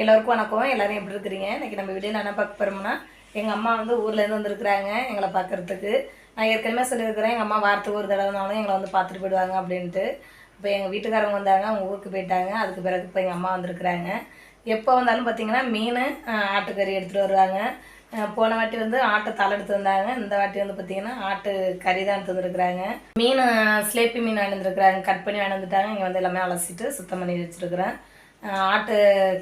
எல்லோருக்கும் வணக்கம். எல்லோரும் எப்படி இருக்கிறீங்க? இன்னைக்கு நம்ம வீடியோவில் என்ன பார்க்க போகிறோம்னா எங்கள் அம்மா வந்து ஊர்லேருந்து வந்துருக்குறாங்க எங்களை பார்க்குறதுக்கு. நான் ஏற்கனவே சொல்லியிருக்கிறேன் எங்கள் அம்மா வாரத்துக்கு ஒரு தடவைனாலும் எங்களை வந்து பார்த்துட்டு போயிடுவாங்க அப்படின்ட்டு. இப்போ எங்கள் வீட்டுக்காரங்க வந்தாங்க அவங்க ஊருக்கு போயிட்டாங்க. அதுக்கு பிறகு இப்போ எங்கள் அம்மா வந்திருக்கிறாங்க. எப்போ வந்தாலும் பார்த்தீங்கன்னா மீன் ஆட்டுக்கறி எடுத்துகிட்டு வருவாங்க. போன வாட்டி வந்து ஆட்டு தலை எடுத்து வந்தாங்க. இந்த வாட்டி வந்து பார்த்தீங்கன்னா ஆட்டு கறி தான் எடுத்து வந்துருக்குறாங்க. மீன் ஸ்லேப்பி மீன் வாங்கி கட் பண்ணி வாங்கி இங்கே வந்து எல்லாமே அலசிட்டு சுத்தம் பண்ணி வச்சுருக்குறேன். ஆட்டு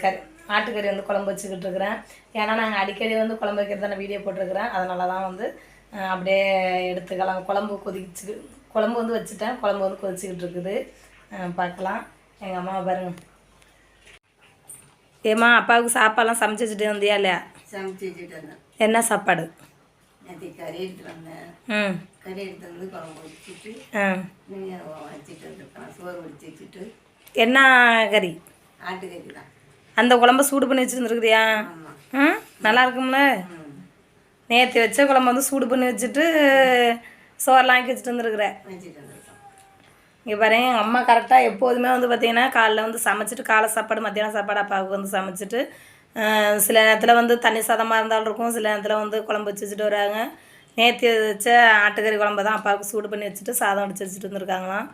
கறி ஆட்டுக்கறி வந்து குழம்பு வச்சுக்கிட்டு இருக்கிறேன் ஏன்னா நாங்கள் அடிக்கடி வந்து குழம்பு வைக்கிறதான வீடியோ போட்டிருக்கிறேன். அதனால தான் வந்து அப்படியே எடுத்துக்கலாம். குழம்பு கொதிச்சு குழம்பு வந்து வச்சுட்டேன். குழம்பு வந்து கொதிச்சுக்கிட்டு இருக்குது பார்க்கலாம். எங்கள் அம்மாவை பாருங்க. ஏம்மா அப்பாவுக்கு சாப்பாடுலாம் சமைச்சு வச்சுட்டு வந்தியா இல்லையா? சமைச்சு வச்சுட்டு என்ன சாப்பாடு? நேற்று கறி எடுத்துட்டு வந்தேன். ம். கறி எடுத்து வந்து குழம்பு வச்சுட்டு வச்சுட்டு சோறு வடிச்சு வச்சுட்டு. என்ன கறி? ஆட்டுக்கறி தான் அந்த குழம்ப சூடு பண்ணி வச்சுருந்துருக்குறியா? ம்? நல்லா இருக்கும்ல? நேற்று வச்ச குழம்பு வந்து சூடு பண்ணி வச்சுட்டு சோறெல்லாம் ஆக்கி வச்சுட்டு வந்துருக்குற. இங்கே பாரு எங்கள் அம்மா கரெக்டாக எப்போதுமே வந்து பார்த்தீங்கன்னா காலைல வந்து சமைச்சிட்டு காலை சாப்பாடு மத்தியானம் சாப்பாடு அப்பாவுக்கு வந்து சமைச்சிட்டு சில நேரத்தில் வந்து தண்ணி சாதமாக இருந்தாலும் இருக்கும். சில நேரத்தில் வந்து குழம்பு வச்சு வச்சுட்டு வராங்க. நேற்று வச்ச ஆட்டுக்கறி குழம்பு தான் அப்பாவுக்கு சூடு பண்ணி வச்சுட்டு சாதம் அடிச்சு வச்சுட்டு வந்திருக்காங்களாம்.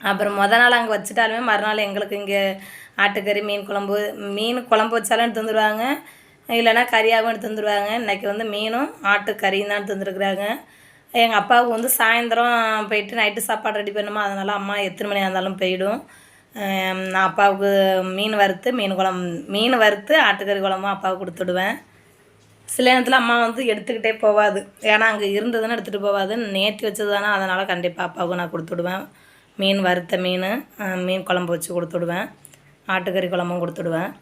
அப்புறம் மொதல் நாள் அங்கே வச்சுட்டாலுமே மறுநாள் எங்களுக்கு இங்கே ஆட்டுக்கறி மீன் குழம்பு மீன் குழம்பு வச்சாலும் எடுத்து வந்துடுவாங்க இல்லைன்னா கறியாகவும் எடுத்து வந்துடுவாங்க இன்றைக்கி வந்து மீனும் ஆட்டுக்கறியும் தான் எடுத்து வந்துருக்குறாங்க எங்கள் அப்பாவுக்கு வந்து சாயந்தரம் போயிட்டு நைட்டு சாப்பாடு ரெடி பண்ணுமா அதனால் அம்மா எத்தனை மணியாக இருந்தாலும் போயிடும். நான் அப்பாவுக்கு மீன் வறுத்து மீன் குழம்பு மீன் வறுத்து ஆட்டுக்கறி குழம்பும் அப்பாவுக்கு கொடுத்துடுவேன் சில நேரத்தில் அம்மா வந்து எடுத்துக்கிட்டே போகாது ஏன்னா அங்கே இருந்ததுன்னு எடுத்துகிட்டு போகாது நேற்று வச்சது தானே அதனால் கண்டிப்பாக அப்பாவுக்கு நான் கொடுத்துடுவேன் மீன் வறுத்த மீன் மீன் குழம்பு வச்சு கொடுத்துடுவேன். ஆட்டுக்கறி குழம்பும் கொடுத்துடுவேன்.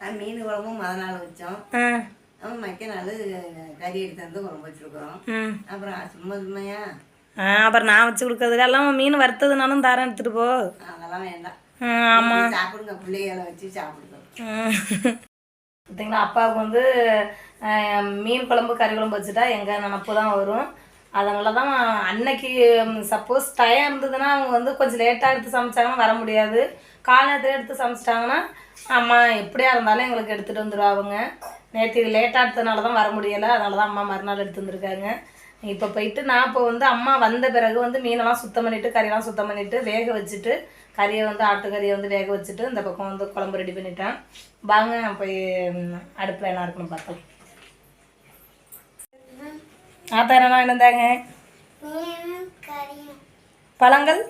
நான் மீன் குழம்பும் முத நாள் வச்சோம். மக்க நாள் கறி எடுத்து வந்து குழம்பு வச்சுருக்குறோம். அப்புறம் சும்மா சும்மையா. ஆ அப்புறம் நான் வச்சு கொடுக்கறது எல்லாம் மீன் வறுத்ததுனாலும் தரேன் எடுத்துகிட்டு போ. அதெல்லாம் வேண்டாம். ஆமாம் சாப்பிடுங்க பிள்ளைகளை வச்சு சாப்பிடுங்க. பார்த்தீங்களா அப்பாவுக்கு வந்து மீன் குழம்பு கறி குழம்பு வச்சுட்டா எங்கள் நினப்பு தான் வரும். அதனால தான் அன்னைக்கு சப்போஸ் டயம் இருந்ததுன்னா அவங்க வந்து கொஞ்சம் லேட்டாக எடுத்து சமைச்சாங்கன்னா வர முடியாது. காலத்தில் எடுத்து சமைச்சிட்டாங்கன்னா அம்மா எப்படியா இருந்தாலும் எங்களுக்கு எடுத்துகிட்டு வந்துடுவாங்க நேற்று லேட்டாக எடுத்ததுனால தான் வர முடியலை. அதனால தான் அம்மா மறுநாள் எடுத்து வந்திருக்காங்க. இப்போ போயிட்டு நான் இப்போ வந்து அம்மா வந்த பிறகு வந்து மீனெல்லாம் சுத்தம் பண்ணிவிட்டு கறியெல்லாம் சுத்தம் பண்ணிவிட்டு வேக வச்சுட்டு கறியை வந்து ஆட்டுக்கறியை வந்து வேக வச்சுட்டு இந்த பக்கம் வந்து குழம்பு ரெடி பண்ணிட்டேன். வாங்க போய் அடுப்பில் என்ன இருக்குன்னு பார்க்கலாம். ஆத்தா என்ன என்னந்தாங்க பழங்கள்?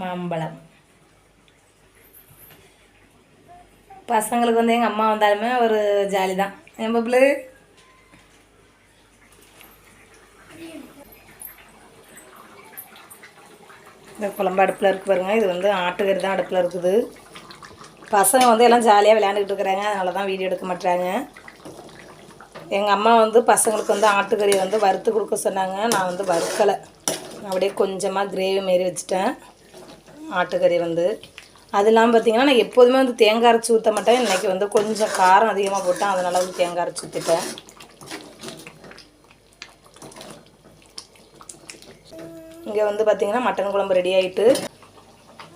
மாம்பழம். பசங்களுக்கு வந்து எங்கள் அம்மா வந்தாலுமே ஒரு ஜாலி தான் என் பப்ளு இந்த குழம்பு அடுப்பில் இருக்கு பாருங்க. இது வந்து ஆட்டுக்கறி தான் அடுப்பில் இருக்குது. பசங்க வந்து எல்லாம் ஜாலியாக விளையாண்டுக்கிட்டு இருக்கிறாங்க. அதனால தான் வீடியோ எடுக்க மாட்டாங்க எங்கள் அம்மா வந்து பசங்களுக்கு வந்து ஆட்டுக்கறி வந்து வறுத்து கொடுக்க சொன்னாங்க. நான் வந்து வறுக்கலை. அப்படியே கொஞ்சமாக கிரேவி மாரி வச்சுட்டேன். ஆட்டுக்கறி வந்து. அது இல்லாமல் பார்த்தீங்கன்னா நான் எப்போதுமே வந்து தேங்காய் அரைச்சி ஊற்ற மாட்டேன். இன்றைக்கி வந்து கொஞ்சம் காரம் அதிகமாக போட்டேன். அதனால் வந்து தேங்காய் அரைச்சி ஊற்றிட்டேன் இங்கே வந்து பார்த்திங்கன்னா மட்டன் குழம்பு ரெடி ஆகிட்டு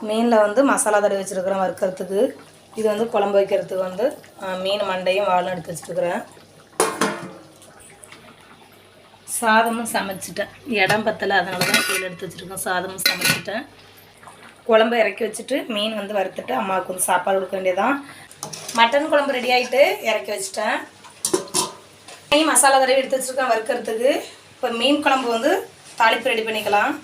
மீனில் வந்து மசாலா தடவி வச்சுருக்கிறேன் வறுக்கிறதுக்கு. இது வந்து குழம்பு வைக்கிறதுக்கு வந்து மீன் மண்டையும் வாழும் எடுத்து வச்சுருக்கிறேன். சாதமும் சமைச்சிட்டேன். இடம் பத்தலை அதனால தான் கீழே எடுத்து வச்சுருக்கேன். சாதமும் சமைச்சிட்டேன். குழம்பு இறக்கி வச்சுட்டு மீன் வந்து வறுத்துட்டு அம்மாவுக்கு வந்து சாப்பாடு கொடுக்க வேண்டியதான் மட்டன் குழம்பு ரெடி ஆகிட்டு இறக்கி வச்சுட்டேன். மீன் மசாலா தடவை எடுத்து வச்சுருக்கேன் வறுக்கிறதுக்கு. இப்போ மீன் குழம்பு வந்து தாளிப்பு ரெடி பண்ணிக்கலாம்.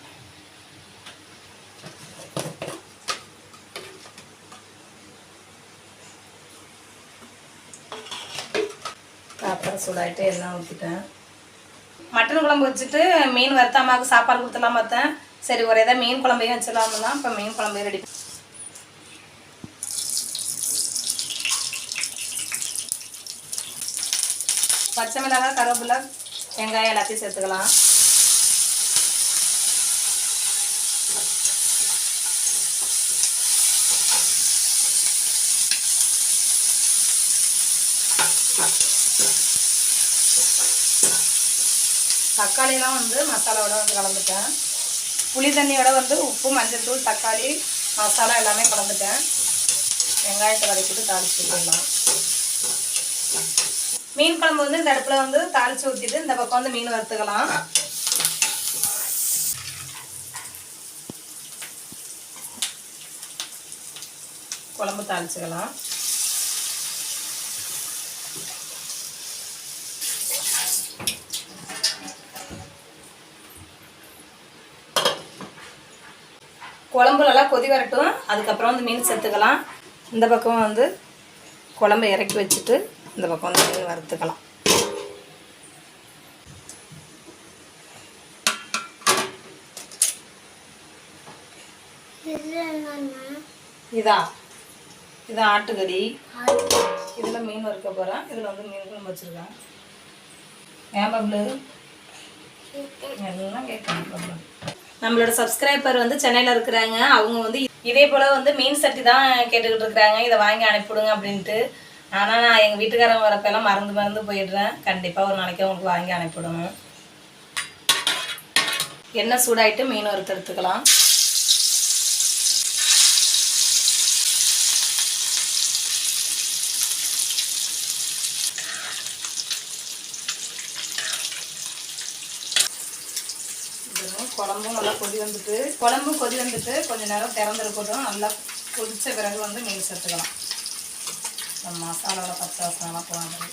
சாப்பாடு சூடாயிட்டு எல்லாம் ஊற்றிட்டேன் மட்டன் குழம்பு வச்சுட்டு மீன் வறுத்த சாப்பாடு கொடுத்துலாம் பார்த்தேன். சரி ஒரே தான் மீன் குழம்பையும் வச்சிடலாம்னு தான். இப்போ மீன் குழம்பையும் ரெடி பச்சை மிளகாய் கருவேப்பிலை வெங்காயம் எல்லாத்தையும் சேர்த்துக்கலாம். தக்காளியெலாம் வந்து மசாலாவோட வந்து கலந்துட்டேன். புளி தண்ணியோட வந்து உப்பு மஞ்சள்தூள் தக்காளி மசாலா எல்லாமே கலந்துட்டேன். வெங்காயத்தை வதக்கிட்டு தாளிச்சு விட்டுடலாம். மீன் குழம்பு வந்து இந்த அடுப்பில் வந்து தாளிச்சு ஊற்றிட்டு இந்த பக்கம் வந்து மீன் வறுத்துக்கலாம். குழம்பு தாளிச்சுக்கலாம். குழம்பு நல்லா கொதி வரட்டும். அதுக்கப்புறம் வந்து மீன் சேர்த்துக்கலாம் இந்த பக்கம் வந்து குழம்பு இறக்கி வச்சுட்டு இந்த பக்கம் வந்து மீன் வறுத்துக்கலாம். இது இது. ஆட்டுக்கறி. இதில் மீன் வறுக்க போகிறேன் இதில் வந்து மீன் குழம்பு வச்சுருக்கேன். ஏன் பப்ளு? எல்லாம் கேட்கணும் பப்ளு. நம்மளோட சப்ஸ்கிரைபர் வந்து சென்னையில் இருக்கிறாங்க. அவங்க வந்து இதே போல் வந்து மீன் சட்டி தான் கேட்டுக்கிட்டு இருக்கிறாங்க. இதை வாங்கி அனுப்பிவிடுங்க அப்படின்ட்டு. ஆனால் நான் எங்கள் வீட்டுக்காரங்க வரப்பெல்லாம் மறந்து மறந்து போயிடுறேன். கண்டிப்பாக ஒரு நாளைக்கு உங்களுக்கு வாங்கி அனுப்பிவிடணும். எண்ணெய் சூடாயிட்டு மீன் வறுத்து எடுத்துக்கலாம். குழம்பும் நல்லா கொதி வந்துட்டு குழம்பும் கொதி வந்துட்டு கொஞ்ச நேரம் திறந்துருக்கட்டும். நல்லா கொதித்த பிறகு வந்து மீன் சேர்த்துக்கலாம். நம்ம மசாலாவோட பச்சை வாசனெல்லாம் போகாது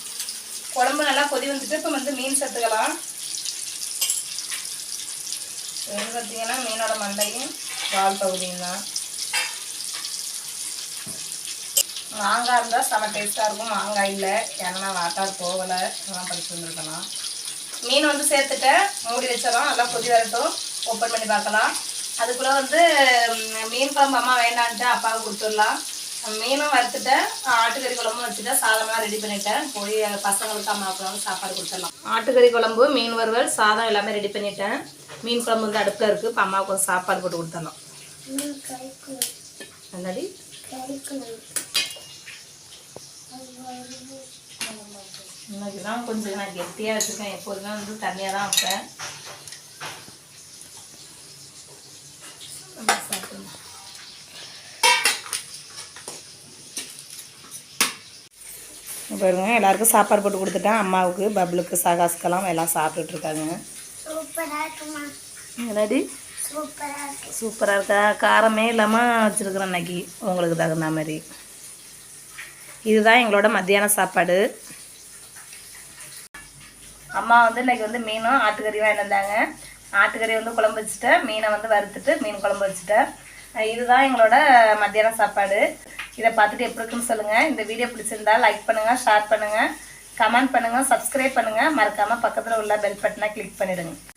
குழம்பு நல்லா கொதி வந்துட்டு இப்போ வந்து மீன் சேர்த்துக்கலாம். இது வந்து பார்த்தீங்கன்னா மீனோட மண்டையும் வால் பகுதியும் தான். மாங்காய் இருந்தால் செம டேஸ்ட்டாக இருக்கும். மாங்காய் இல்லை. ஏன்னா வாட்டார் போகலை. இதெல்லாம் படிச்சு வந்துருக்கலாம். மீன் வந்து சேர்த்துட்டேன். மூடி வச்சிடலாம் நல்லா கொதி வரட்டும். ஓப்பன் பண்ணி பார்க்கலாம். அதுக்குள்ளே வந்து மீன் குழம்பு அம்மா வேண்டான்ட்டு அப்பாவுக்கு கொடுத்துடலாம். மீனும் வறுத்துட்டேன். ஆட்டுக்கறி குழம்பும் வச்சுட்டேன். சாதம்லாம் ரெடி பண்ணிட்டேன். போய் பசங்களுக்கு அம்மாவுக்கு வந்து சாப்பாடு கொடுத்துடலாம். ஆட்டுக்கறி குழம்பு மீன் வறுவல் சாதம் எல்லாமே ரெடி பண்ணிட்டேன். மீன் குழம்பு வந்து அடுப்பில் இருக்குது இப்போ அம்மாவுக்கு வந்து சாப்பாடு போட்டு கறிக்கணும் என்னடி? இன்னைக்கு தான் கொஞ்சம் நான் கெட்டியாக வச்சுருக்கேன். எப்போதுமே வந்து தண்ணியாக தான் வைப்பேன் அம்மா சாப்பிடுமா. இங்க பாருங்க. எல்லாருக்கும் சாப்பாடு போட்டு கொடுத்துட்டேன். அம்மாவுக்கு பப்ளுக்கு சகாஸ்க்கெல்லாம் எல்லாம் இருக்குமா? என்னடி? சூப்பராக இருக்கு. காரமே இல்லாமல் வச்சுருக்குறேன் அன்னைக்கு. உங்களுக்கு தகுந்த மாதிரி. இதுதான் எங்களோட மத்தியான சாப்பாடு. அம்மா வந்து இன்னைக்கு வந்து மீனும் ஆட்டுக்கறி வாங்கிட்டு வந்தாங்க. ஆட்டுக்கறி வந்து குழம்பு வச்சுட்டேன். மீனை வந்து வறுத்துட்டு மீன் குழம்பு வச்சுட்டேன். இதுதான் எங்களோட மத்தியான சாப்பாடு. இதை பார்த்துட்டு எப்படி இருக்குன்னு சொல்லுங்கள் இந்த வீடியோ பிடிச்சிருந்தா லைக் பண்ணுங்கள் ஷேர் பண்ணுங்கள் கமெண்ட் பண்ணுங்கள் சப்ஸ்கிரைப் பண்ணுங்கள் மறக்காமல் பக்கத்தில் உள்ள பெல் பட்டனை கிளிக் பண்ணிவிடுங்க